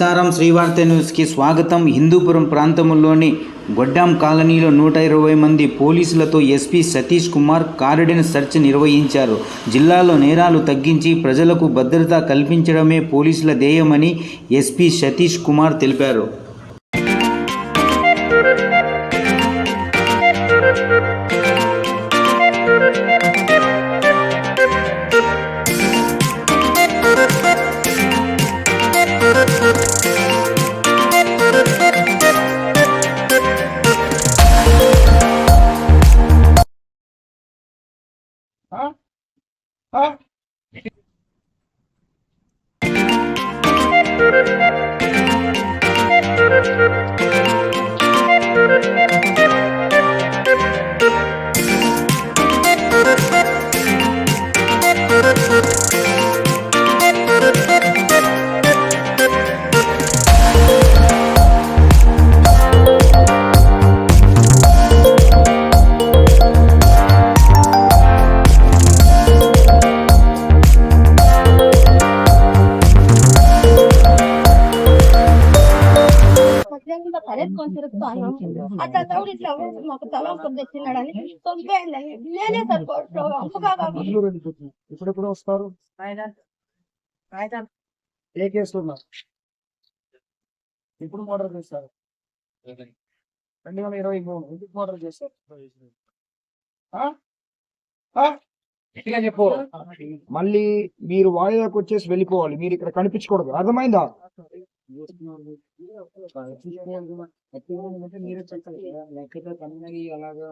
నమస్కారం శ్రీవార్త న్యూస్కి స్వాగతం. హిందూపురం ప్రాంతంలోని గొడ్డాం కాలనీలో నూట ఇరవై మంది పోలీసులతో SP Satish Kumar cordon search నిర్వహించారు. జిల్లాలో నేరాలు తగ్గించి ప్రజలకు భద్రత కల్పించడమే పోలీసుల ధ్యేయమని ఎస్పీ సతీష్ కుమార్ తెలిపారు. 어? 어? తిరుగుతాను అట్లా తౌడు ఇట్లా మాకు తెచ్చినాడని తొంపేయండి నేనే అమ్మగా ఇప్పుడు ఎప్పుడు వస్తారు? ఏ కేసులో ఉన్నారు? ఇప్పుడు మర్డర్ చేస్తారు? రెండు వేల ఇరవై మూడు. ఎందుకు మర్డర్ చేస్తారు? గట్టిగా చెప్పు. మళ్ళీ మీరు వాయిదాకు వచ్చేసి వెళ్ళిపోవాలి. మీరు ఇక్కడ కనిపించకూడదు. అర్థమైందా? మీరే చెప్పాలి లేకపోతే కన్నగి అలాగా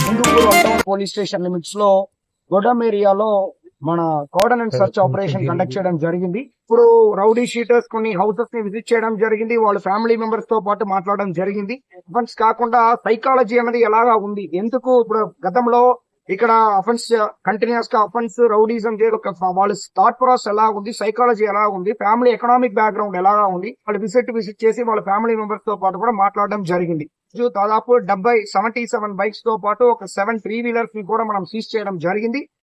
హిందూపూర్ టౌన్ పోలీస్ స్టేషన్ లిమిట్స్లో గొడమ్ ఏరియాలో మన cordon and search operation conduct చేయడం జరిగింది. ఇప్పుడు రౌడీ షీటర్స్ కొన్ని హౌసెస్ని విజిట్ చేయడం జరిగింది. వాళ్ళ ఫ్యామిలీ మెంబర్స్తో పాటు మాట్లాడడం జరిగింది. అఫెన్స్ కాకుండా సైకాలజీ అనేది ఎలాగా ఉంది? ఎందుకు ఇప్పుడు గతంలో ఇక్కడ అఫెన్స్ కంటిన్యూస్గా అఫెన్స్ రౌడీజం వాళ్ళ థాట్ ప్రాసెస్ ఎలా ఉంది? సైకాలజీ ఎలా ఉంది? ఫ్యామిలీ ఎకనామిక్ బ్యాక్గ్రౌండ్ ఎలాగా ఉంది? వాళ్ళు విజిట్ విజిట్ చేసి వాళ్ళ ఫ్యామిలీ మెంబర్స్తో పాటు కూడా మాట్లాడడం జరిగింది. దాదాపు డెబ్బై సెవెంటీ సెవెన్ బైక్స్తో పాటు ఒక సెవెన్ త్రీ వీలర్స్ని కూడా మనం సీజ్ చేయడం జరిగింది.